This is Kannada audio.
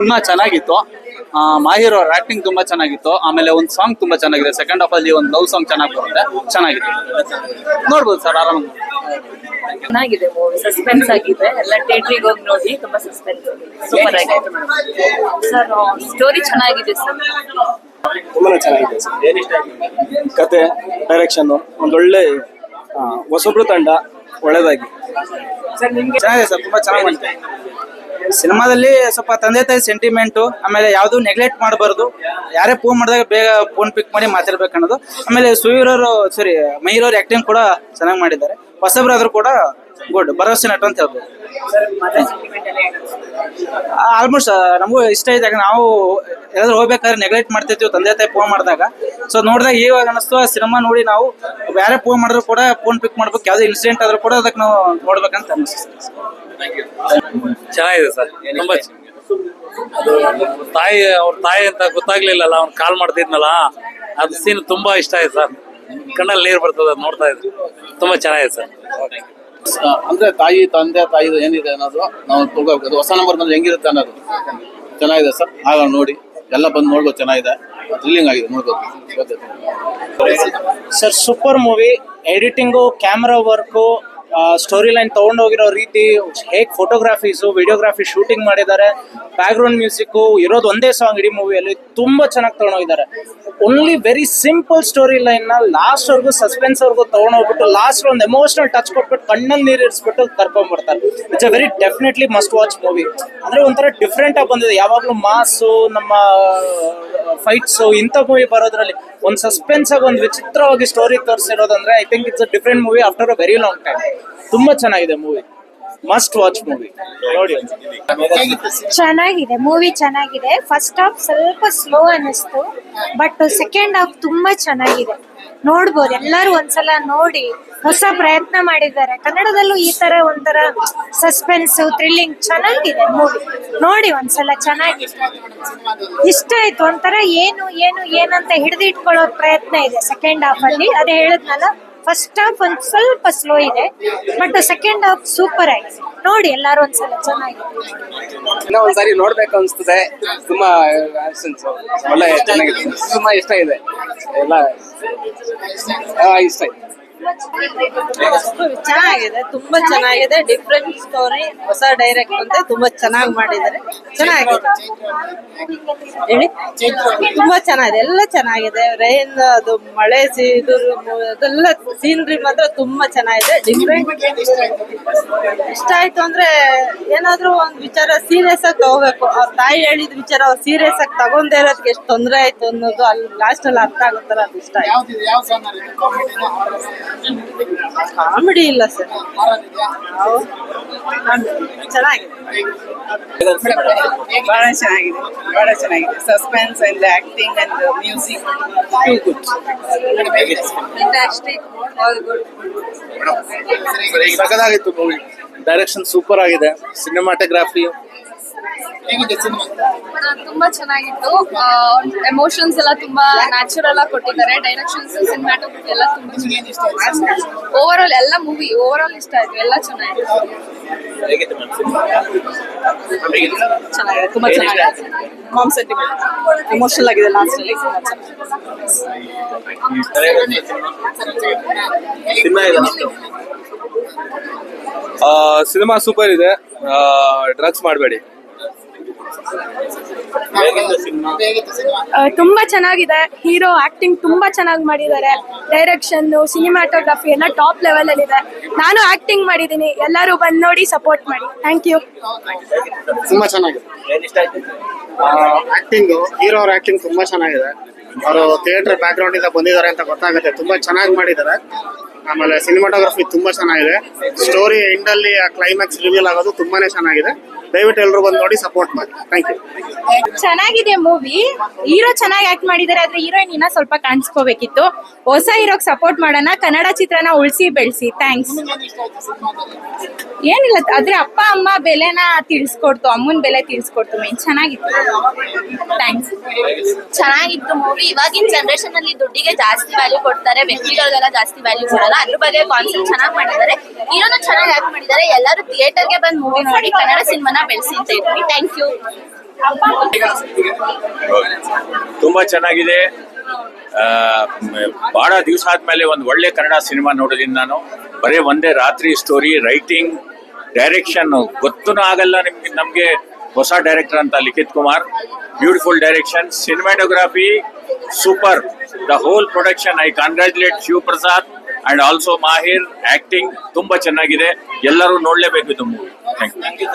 ಸಿನಿಮಾ ಚೆನ್ನಾಗಿತ್ತು. ಮಾಹಿರ್ ಅವ್ರ ಆಕ್ಟಿಂಗ್ ತುಂಬಾ ಚೆನ್ನಾಗಿತ್ತು. ಆಮೇಲೆ ಒಂದು ಸಾಂಗ್ ತುಂಬಾ ಚೆನ್ನಾಗಿದೆ. ಸೆಕೆಂಡ್ ಹಾಫ್ ಅಲ್ಲಿ ಒಂದು ಲವ್ ಸಾಂಗ್ ಚೆನ್ನಾಗಿ ಬರುತ್ತೆ. ಚೆನ್ನಾಗಿದೆ. ನೋಡ್ಬೋದು ಸರ್ ಆರಾಮ. ಚೆನ್ನಾಗಿದೆ ಮೂವಿ ಸಸ್ಪೆನ್ಸ್ ಆಗಿದೆ. ಎಲ್ಲ ಥಿಯೇಟ್ರಿಗೆ ಹೋಗಿ ನೋಡಿ ತುಂಬಾ ಸಸ್ಪೆನ್ಸ್ ಸೂಪರ್ ಆಗಿದೆ. ಸರ್ ಸ್ಟೋರಿ ಚೆನ್ನಾಗಿದೆ ಸರ್ ತುಂಬಾನೇ ಚೆನ್ನಾಗಿದೆ ಸರ್. ಕತೆ ಡೈರೆಕ್ಷನ್ ಒಂದೊಳ್ಳೆ ಹೊಸಬ್ರು ತಂಡ ಒಳ್ಳೇದಾಗಿ. ಚೆನ್ನಾಗಿದೆ ಸರ್ ತುಂಬಾ ಚೆನ್ನಾಗಿ ಸಿನಿಮಾದಲ್ಲಿ ಸ್ವಲ್ಪ ತಂದೆ ತಾಯಿ ಸೆಂಟಿಮೆಂಟು ಆಮೇಲೆ ಯಾವುದು ನೆಗ್ಲೆಕ್ಟ್ ಮಾಡಬಾರ್ದು. ಯಾರೇ ಫೋನ್ ಮಾಡಿದಾಗ ಬೇಗ ಫೋನ್ ಪಿಕ್ ಮಾಡಿ ಮಾತಾಡ್ಬೇಕು ಅನ್ನೋದು ಆಮೇಲೆ ಸುವೀರವರು ಸಾರಿ ಮಯೂರವ್ರ ಆಕ್ಟಿಂಗ್ ಕೂಡ ಚೆನ್ನಾಗಿ ಮಾಡಿದ್ದಾರೆ. ಹೊಸಬ್ರಾದ್ರೂ ಕೂಡ ಗುಡ್ ಭರವಸೆ ನಟ ಅಂತ ಹೇಳ್ಬೋದು. ಆಲ್ಮೋಸ್ಟ್ ನಮಗೂ ಇಷ್ಟ ಇದೆ ಯಾಕಂದ್ರೆ ನಾವು ಎಲ್ಲಾದ್ರೂ ಹೋಗ್ಬೇಕಾದ್ರೆ ನೆಗ್ಲೆಕ್ಟ್ ಮಾಡ್ತಿರ್ತೀವಿ ತಂದೆ ತಾಯಿ ಫೋನ್ ಮಾಡಿದಾಗ. ಸೊ ನೋಡಿದಾಗ ಇವಾಗ ಅನಿಸ್ತು ಆ ಸಿನಿಮಾ ನೋಡಿ ನಾವು ಬೇರೆ ಫೋನ್ ಮಾಡಿದ್ರು ಕೂಡ ಫೋನ್ ಪಿಕ್ ಮಾಡ್ಬೇಕು ಯಾವುದೇ ಇನ್ಸಿಡೆಂಟ್ ಆದ್ರೂ ಕೂಡ ಅದಕ್ಕೆ ನಾವು ನೋಡ್ಬೇಕಂತ ಅನಿಸ್ತು ಚೆನ್ನಾಗಿದೆ ಸರ್. ತುಂಬಾ ಅದು ತಾಯಿ ಅವ್ರ ತಾಯಿ ಅಂತ ಗೊತ್ತಾಗ್ಲಿಲ್ಲಲ್ಲ ಅವ್ನು ಕಾಲ್ ಮಾಡ್ತಿದ್ನಲ್ಲ. ಅದು ಸೀನ್ ತುಂಬಾ ಇಷ್ಟ ಆಯ್ತು ಸರ್. ಕಣ್ಣಲ್ಲಿ ನೀರು ಬರ್ತದೆ ಅದ್ ನೋಡ್ತಾ ಇದ್ರು ತುಂಬಾ ಚೆನ್ನಾಗಿದೆ ಸರ್. ಅಂದ್ರೆ ತಾಯಿ ತಂದೆ ತಾಯಿ ಏನಿದೆ ಅನ್ನೋದು ನಾವು ತಿಳ್ಕೋಬೇಕು ಅದು ಹೊಸ ನಂಬರ್ ಬಂದ್ರೆ ಹೆಂಗಿರುತ್ತೆ ಅನ್ನೋದು. ಚೆನ್ನಾಗಿದೆ ಸರ್. ಆಗ ನೋಡಿ. ಎಲ್ಲ ಬಂದು ನೋಡ್ಬೋದು ಚೆನ್ನಾಗಿದೆ. ಥ್ರಿಲ್ಲಿಂಗ್ ಆಗಿದೆ ನೋಡ್ಬೋದು. Sir super movie editing camera work story line ಹೋಗಿರೋ ರೀತಿ ಹೇಗೆ ಫೋಟೋಗ್ರಾಫೀಸು ವಿಡಿಯೋಗ್ರಾಫಿ ಶೂಟಿಂಗ್ ಮಾಡಿದ್ದಾರೆ ಬ್ಯಾಕ್ಗ್ರೌಂಡ್ ಮ್ಯೂಸಿಕ್ಕು ಇರೋದು ಒಂದೇ ಸಾಂಗ್ ಇಡೀ ಮೂವಿಯಲ್ಲಿ ತುಂಬ ಚೆನ್ನಾಗಿ ತೊಗೊಂಡೋಗಿದ್ದಾರೆ. ಓನ್ಲಿ ವೆರಿ ಸಿಂಪಲ್ ಸ್ಟೋರಿ ಲೈನ್ನ ಲಾಸ್ಟ್ವರೆಗೂ ಸಸ್ಪೆನ್ಸ್ವರೆಗೂ ತೊಗೊಂಡೋಗ್ಬಿಟ್ಟು ಲಾಸ್ಟ್ ಒಂದು ಎಮೋಷನಲ್ ಟಚ್ ಕೊಟ್ಬಿಟ್ಟು ಕಣ್ಣಲ್ಲಿ ನೀರು ಇರಿಸ್ಬಿಟ್ಟು ಕರ್ಕೊಂಡ್ಬರ್ತಾರೆ it's a very definitely must watch movie ಅಂದರೆ ಒಂಥರ ಡಿಫ್ರೆಂಟ್ ಆಗಿ ಬಂದಿದೆ. ಯಾವಾಗಲೂ ಮಾಸು, ನಮ್ಮ ಫೈಟ್ಸು ಇಂಥ ಮೂವಿ ಬರೋದ್ರಲ್ಲಿ ಒಂದು ಸಸ್ಪೆನ್ಸ್ ಆಗಿ ಒಂದು ವಿಚಿತ್ರವಾಗಿ story ತೋರಿಸಿರೋದಂದ್ರೆ I think it's a different movie after a very long time ತುಂಬಾ ಚೆನ್ನಾಗಿದೆ ಮೂವಿ ಮಸ್ಟ್ ವಾಚ್ ಮೂವಿ ನೋಡಿ. ಚೆನ್ನಾಗಿದೆ ಮೂವಿ ಚೆನ್ನಾಗಿದೆ. ಫಸ್ಟ್ ಹಾಫ್ ಸ್ವಲ್ಪ ಸ್ಲೋ ಅನ್ನಿಸ್ತು ಬಟ್ ಸೆಕೆಂಡ್ ಹಾಫ್ ತುಂಬಾ ಚೆನ್ನಾಗಿದೆ. ನೋಡ್ಬೋದು, ಎಲ್ಲರೂ ಒಂದ್ಸಲ ನೋಡಿ, ಹೊಸ ಪ್ರಯತ್ನ ಮಾಡಿದ್ದಾರೆ. ಕನ್ನಡದಲ್ಲೂ ಈ ತರ ಒಂಥರ ಸಸ್ಪೆನ್ಸ್ ಥ್ರಿಲ್ಲಿಂಗ್ ಚೆನ್ನಾಗಿದೆ ಮೂವಿ ನೋಡಿ ಒಂದ್ಸಲ ಚೆನ್ನಾಗಿದೆ ಇಷ್ಟ ಆಯ್ತು, ಒಂಥರ ಏನು ಏನು, ಏನಂತ ಹಿಡಿದಿಟ್ಕೊಳ್ಳೋ ಪ್ರಯತ್ನ ಇದೆ ಸೆಕೆಂಡ್ ಹಾಫ್ ಅಲ್ಲಿ. ಅದೇ ಹೇಳಿದ್ನಲ್ಲ ಫಸ್ಟ್ ಹಾಫ್ ಒಂದ್ ಸ್ವಲ್ಪ ಸ್ಲೋ ಇದೆ ಬಟ್ ಸೆಕೆಂಡ್ ಹಾಫ್ ಸೂಪರ್ ಆಗಿದೆ ನೋಡಿ ಎಲ್ಲಾರು ಒಂದ್ಸಲ ಚೆನ್ನಾಗಿದೆ. ಇನ್ನೂ ಒಂದ್ಸಾರಿ ನೋಡ್ಬೇಕು ಅನ್ಸ್ತದೆ. ತುಂಬಾ ಒಳ್ಳೆ ಚೆನ್ನಾಗಿದೆ. ತುಂಬಾ ಇಷ್ಟ ಇದೆ. ಎಲ್ಲ ಇಷ್ಟ ಆಯ್ತು ಚೆನ್ನಾಗಿದೆ. ತುಂಬಾ ಚೆನ್ನಾಗಿದೆ. ಡಿಫ್ರೆಂಟ್ ಸ್ಟೋರಿ ಹೊಸ ಡೈರೆಕ್ಟ್ ಅಂತ ತುಂಬಾ ಚೆನ್ನಾಗಿ ಮಾಡಿದ್ದಾರೆ. ಚೆನ್ನಾಗಿದೆ. ಹೇಳಿ? ತುಂಬಾ ಚೆನ್ನಾಗಿದೆ. ಎಲ್ಲ ಚೆನ್ನಾಗಿದೆ. ರೈನ್ ಅದು, ಮಳೆ ಇದು ಅದೆಲ್ಲ ಸೀನ್ರಿ ಮಾತ್ರ ತುಂಬಾ ಚೆನ್ನಾಗಿದೆ. ಡಿಫ್ರೆಂಟ್ ಇಷ್ಟ ಆಯ್ತು ಅಂದ್ರೆ ಏನಾದ್ರೂ ಒಂದ್ ವಿಚಾರ ಸೀರಿಯಸ್ ಆಗಿ ತಗೋಬೇಕು. ಅವ್ರ ತಾಯಿ ಹೇಳಿದ ವಿಚಾರ ಅವ್ರು ಸೀರಿಯಸ್ ಆಗಿ ತಗೊಂಡೇ ಇರೋದಕ್ಕೆ ಎಷ್ಟು ತೊಂದರೆ ಆಯ್ತು ಅನ್ನೋದು ಅಲ್ಲಿ ಲಾಸ್ಟ್ ಅಲ್ಲಿ ಅರ್ಥ ಆಗುತ್ತಲ್ಲ ಅದು ಇಷ್ಟ ಆಯ್ತು. ಕಾಮಿಡಿ ಇಲ್ಲ ಸರ್ ಚೆನ್ನಾಗಿದೆ ಬಹಳ ಚೆನ್ನಾಗಿದೆ ಬಹಳ ಚೆನ್ನಾಗಿದೆ suspense and acting and music too good ಸಖತ್ತಾಗಿತ್ತು movie direction super ಆಗಿದೆ ಸಿನಿಮಾಟೋಗ್ರಾಫಿ ತುಂಬಾ ಚೆನ್ನಾಗಿತ್ತು. ಎಮೋಷನ್ಸ್ ಎಲ್ಲ ತುಂಬಾ ನ್ಯಾಚುರಲ್ ಆಗಿ ಕೊಟ್ಟಿದ್ದಾರೆ. ಡೈರೆಕ್ಷನ್ಸ್ ಸಿನಿಮಾಟೋಗ್ರಫಿ ಎಲ್ಲ ತುಂಬಾ ಓವರ್ ಆಲ್ ಎಲ್ಲ ಮೂವಿ ಓವರ್ ಆಲ್ ಇಷ್ಟ ಆಯ್ತು. ಎಲ್ಲ ಚೆನ್ನಾಗಿತ್ತು. ಚೆನ್ನಾಗಿದೆ ತುಂಬಾ ಚೆನ್ನಾಗಿದೆ. ಮಾಮ್ ಸೆಂಟಿಮೆಂಟ್ ಎಮೋಷನಲ್ ಆಗಿದೆ ಲಾಸ್ಟ್ ಅಲ್ಲಿ. ಸಿನಿಮಾ ಸೂಪರ್ ಇದೆ. ಡ್ರಗ್ಸ್ ಮಾಡಬೇಡಿ. ತುಂಬಾ ಚೆನ್ನಾಗಿದೆ. ಹೀರೋ ಆಕ್ಟಿಂಗ್ ತುಂಬಾ ಚೆನ್ನಾಗಿ ಮಾಡಿದ್ದಾರೆ. ಡೈರೆಕ್ಷನ್ ಸಿನಿಮಾಟೋಗ್ರಫಿ ಎಲ್ಲ ಟಾಪ್ ಲೆವೆಲ್ ಅಲ್ಲಿ ಇದೆ. ನಾನು ಆಕ್ಟಿಂಗ್ ಮಾಡಿದೀನಿ ಎಲ್ಲರೂ ಬಂದು ನೋಡಿ ಸಪೋರ್ಟ್ ಮಾಡಿ. ಥ್ಯಾಂಕ್ ಯು ತುಂಬಾ ಚೆನ್ನಾಗಿದೆ. ಆಕ್ಟಿಂಗ್ ಹೀರೋ ಅವ್ರ ಆಕ್ಟಿಂಗ್ ತುಂಬಾ ಚೆನ್ನಾಗಿದೆ. ಅವರು ಥಿಯೇಟರ್ ಬ್ಯಾಕ್ ಗ್ರೌಂಡ್ ಇಂದ ಬಂದಿದ್ದಾರೆ ಅಂತ ಗೊತ್ತಾಗುತ್ತೆ. ತುಂಬಾ ಚೆನ್ನಾಗಿ ಮಾಡಿದ್ದಾರೆ. ಆಮೇಲೆ ಸಿನಿಮಾಟೋಗ್ರಫಿ ತುಂಬಾ ಚೆನ್ನಾಗಿದೆ. ಸ್ಟೋರಿ ಎಂಡ್ ಅಲ್ಲಿ ಆ ಕ್ಲೈಮ್ಯಾಕ್ಸ್ ರಿವೀಲ್ ಆಗೋದು ತುಂಬಾನೇ ಚೆನ್ನಾಗಿದೆ. ದಯವಿಟ್ಟು ಎಲ್ಲರೂ ಬಂದು ನೋಡಿ ಸಪೋರ್ಟ್ ಮಾಡಿ. ಥ್ಯಾಂಕ್ ಯು ಚೆನ್ನಾಗಿದೆ ಮೂವಿ ಹೀರೋ ಚೆನ್ನಾಗಿ ಆಕ್ಟ್ ಮಾಡಿದ್ದಾರೆ ಆದ್ರೆ ಹೀರೋಯಿನ್ ಇನ್ನ ಸ್ವಲ್ಪ ಕಾಣಿಸ್ಕೋಬೇಕಿತ್ತು. ಹೊಸ ಹೀರೋಗ್ ಸಪೋರ್ಟ್ ಮಾಡೋಣ ಕನ್ನಡ ಚಿತ್ರನ ಉಳಿಸಿ ಬೆಳೆಸಿ. ಥ್ಯಾಂಕ್ಸ್ ಏನಿಲ್ಲ ಆದ್ರೆ ಅಪ್ಪ ಅಮ್ಮ ಬೆಲೆನ ತಿಳಿಸ್ಕೊಡ್ತು ಅಮ್ಮನ ಬೆಲೆ ತಿಳಿಸ್ಕೊಡ್ತು ಮೇನ್ ಚೆನ್ನಾಗಿತ್ತು. ಥ್ಯಾಂಕ್ಸ್ ಚೆನ್ನಾಗಿತ್ತು ಮೂವಿ ಇವಾಗಿನ ಜನರೇಷನ್ ಅಲ್ಲಿ ದುಡ್ಡಿಗೆ ಜಾಸ್ತಿ ವ್ಯಾಲ್ಯೂ ಕೊಡ್ತಾರೆ ವ್ಯಕ್ತಿಗಳಿಗೆಲ್ಲ ಜಾಸ್ತಿ ವ್ಯಾಲ್ಯೂ ಕೊಡಲ್ಲ. ಅದ್ರ ಬಗ್ಗೆ ಕಾನ್ಸೆಪ್ಟ್ ಚೆನ್ನಾಗಿ ಮಾಡಿದ್ದಾರೆ. ಹೀರೋನು ಚೆನ್ನಾಗಿ ಆಕ್ಟ್ ಮಾಡಿದ್ದಾರೆ. ಎಲ್ಲರೂ ಥಿಯೇಟರ್ಗೆ ಬಂದು ಮೂವಿ ನೋಡಿ ಕನ್ನಡ ಸಿನಿಮಾನ ಥ್ಯಾಂಕ್ ಯು ತುಂಬಾ ಚೆನ್ನಾಗಿದೆ. ಆ, ಬಹಳ ದಿವಸ ಆದ್ಮೇಲೆ ಒಂದು ಒಳ್ಳೆ ಕನ್ನಡ ಸಿನಿಮಾ ನೋಡಿದೀನಿ ನಾನು. ಬರೀ ಒಂದೇ ರಾತ್ರಿ ಸ್ಟೋರಿ ರೈಟಿಂಗ್ ಡೈರೆಕ್ಷನ್ ಗೊತ್ತೂ ಆಗಲ್ಲ ನಿಮ್ಗೆ ನಮ್ಗೆ ಹೊಸ ಡೈರೆಕ್ಟರ್ ಅಂತ Likhith Kumar. Beautiful direction cinematography super the whole production I congratulate Shivaprasad and also Mahir acting ತುಂಬಾ ಚೆನ್ನಾಗಿದೆ. ಎಲ್ಲರೂ ನೋಡ್ಲೇಬೇಕು ಇದು ಮೂವಿ ಥ್ಯಾಂಕ್ ಯು